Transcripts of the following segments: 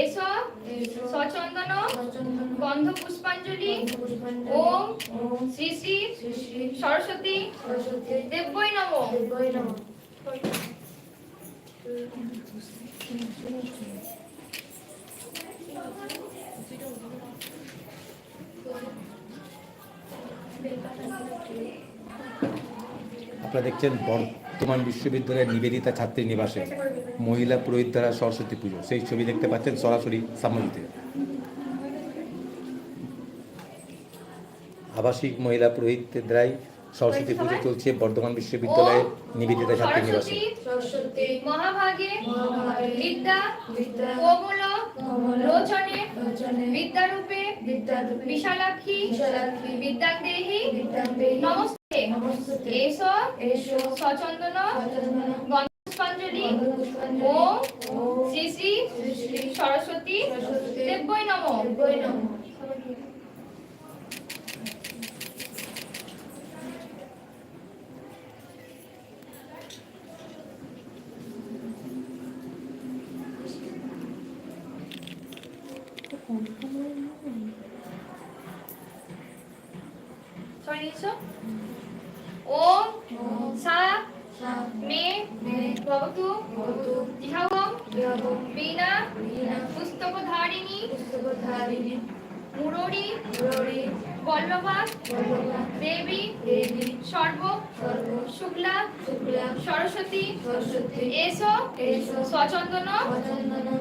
এসো সচন্দন গন্ধ পুষ্পাঞ্জলি ওম শ্রী শ্রী সরস্বতী দেব্যই নম। আপনারা দেখছেন বর্তমান বিশ্ববিদ্যালয়ের নিবেদিতা ছাত্রী নিবাসে। মহিলা পুরোহিত দ্বারা সরস্বতী পুজো। সেই ছবি দেখতে পাচ্ছেন সরাসরি সাময়িকতে আবাসিক মহিলা পুরোহিতদের দ্বারাই সরস্বতী পুজো চলছে বর্ধমান বিশ্ববিদ্যালয়ের নিবেদিতা ছাত্রী নিবাসে। মহাভাগে মহাভাগে বিদ্যা কোমল লোচনে বিদ্যারূপে বিদ্যারূপে বিশালাক্ষী নমস্তে নমস্তে এসো সচন্দন গন্ধপুষ্পাঞ্জলি ওম শ্রী শ্রী সরস্বতী দেব্যই নম। সবাই নিয়েছো? ওম সা মে ভবতু ভবতু ইহাবং ইহাবং বীণা পুস্তকধারিণী মুররি বল্লভা দেবী সর্ব শুক্লা সরস্বতী এসো সচন্দন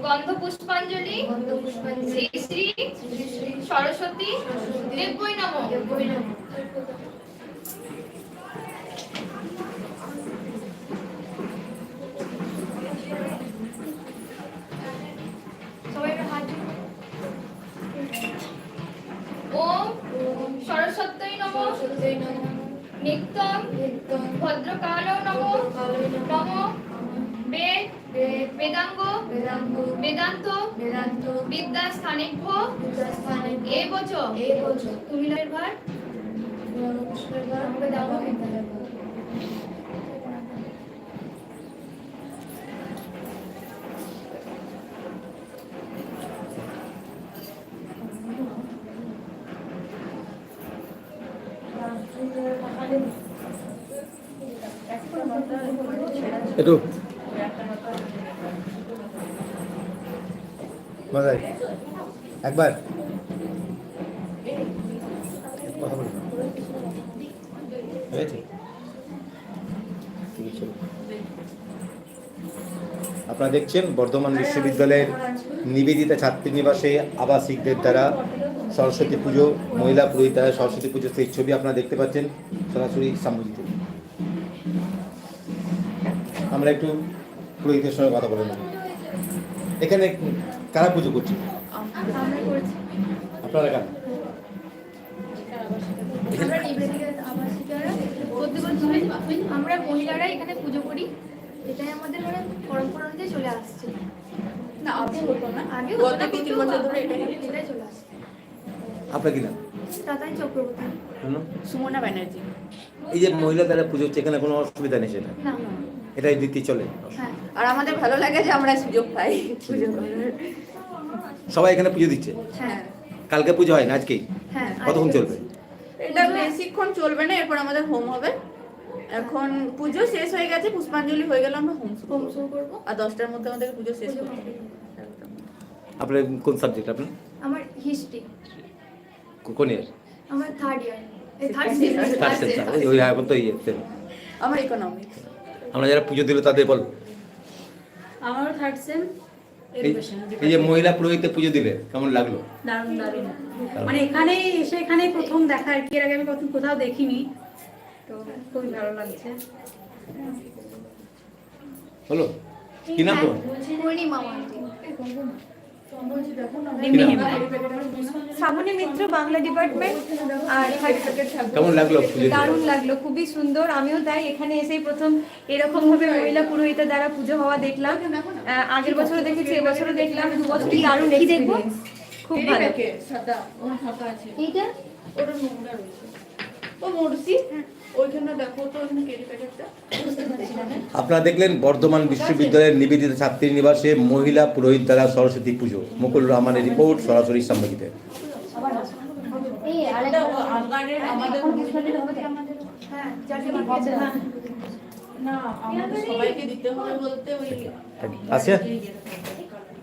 গন্ধ পুষ্পাঞ্জলি শ্রী শ্রী সরস্বতী দেব্যই নম। নিত্যম ভদ্রকাল নম নম বেদ বেদ বেদাঙ্গ বেদান্ত বেদান্ত বিদ্যা স্থানিভ্য বিদ্যাস্থানে এ বচ এই বচ তুমি ভার আমাকে দাও না। একটু একবার। কথা বলি। হয়েছে? আপনারা দেখছেন বর্ধমান বিশ্ববিদ্যালয়ের নিবেদিতা ছাত্রীনিবাসে আবাসিকদের দ্বারা সরস্বতী পুজো, মহিলা পুরোহিত দ্বারা সরস্বতী পুজো সেই ছবি আপনারা দেখতে পাচ্ছেন। সরাসরি সাম্প্রতিক আমরা একটু পুরোহিতের সঙ্গে কথা বলে নেব। এখানে কারা পুজো করছে? করছি। আপনারা কারা? আমরা মহিলারা এখানে পুজো করি। এটাই আমাদের মানে পরম্পরা অনুযায়ী চলে আসছে। না আগে হতো না। আগে গত তিন বছর ধরে এটাই এটাই চলে আসছে। আপনার কি নাম? তাতাই চক্রবর্তী। সুমনা ব্যানার্জি। এই যে মহিলা দ্বারা পুজো হচ্ছে এখানে কোনো অসুবিধা নেই সেটা? না এটাই দিতে চলে। হ্যাঁ আর আমাদের ভালো লাগে যে আমরা সুযোগ পাই পুজো সবাই এখানে পুজো দিচ্ছে? হ্যাঁ। কালকে পুজো হয় না আজকেই? হ্যাঁ কতক্ষণ চলবে? এটা বেশিক্ষণ চলবে না এরপর আমাদের হোম হবে। এখন পুজো শেষ হয়ে গেছে পুষ্পাঞ্জলি হয়ে গেল আমরা হোম হোম শুরু করব? আর দশটার মধ্যে আমাদের পুজো শেষ হবে। আপনার কোন সাবজেক্ট আপনার? আমার হিস্ট্রি কোন ইয়ার আমার third year third semester third ওই এখন তো ইয়ে আমার ইকোনমিক্স আমরা যারা পুজো দিল তাদের বল। আমারও থার্ড সেম এই এই যে মহিলা পুরোহিতে পুজো দিলে কেমন লাগল? দারুণ দারুণ। মানে এখানেই এসে এখানেই প্রথম দেখা আর কি এর আগে আমি কখন কোথাও দেখিনি। তো খুবই ভালো লাগছে। হলো কি নাম তোমার? পূর্ণিমা শ্রাবণী মিত্র বাংলা ডিপার্টমেন্ট আর কেমন লাগল দারুণ লাগল খুবই সুন্দর। আমিও তাই এখানে এসেই প্রথম এরকম ভাবে মহিলা পুরোহিতা দ্বারা পুজো হওয়া দেখলাম। আগের বছরও দেখেছি এবছরও দেখলাম। দু বছরই দারুণ এক্সপিরিয়েন্স খুব ভালো। সাদা ওর ফাঁকা আছে। এইটা? ওটা নোংরা রয়েছে। ও মরসি ওইখানে দেখো তো ওইখানে কেরি প্যাকেটটা আপনারা দেখলেন বর্ধমান বিশ্ববিদ্যালয়ের নিবেদিত ছাত্রী নিবাসে মহিলা পুরোহিত দ্বারা সরস্বতী পুজো। মুকুল রহমানের রিপোর্ট সরাসরি সাংবাদিকদের এই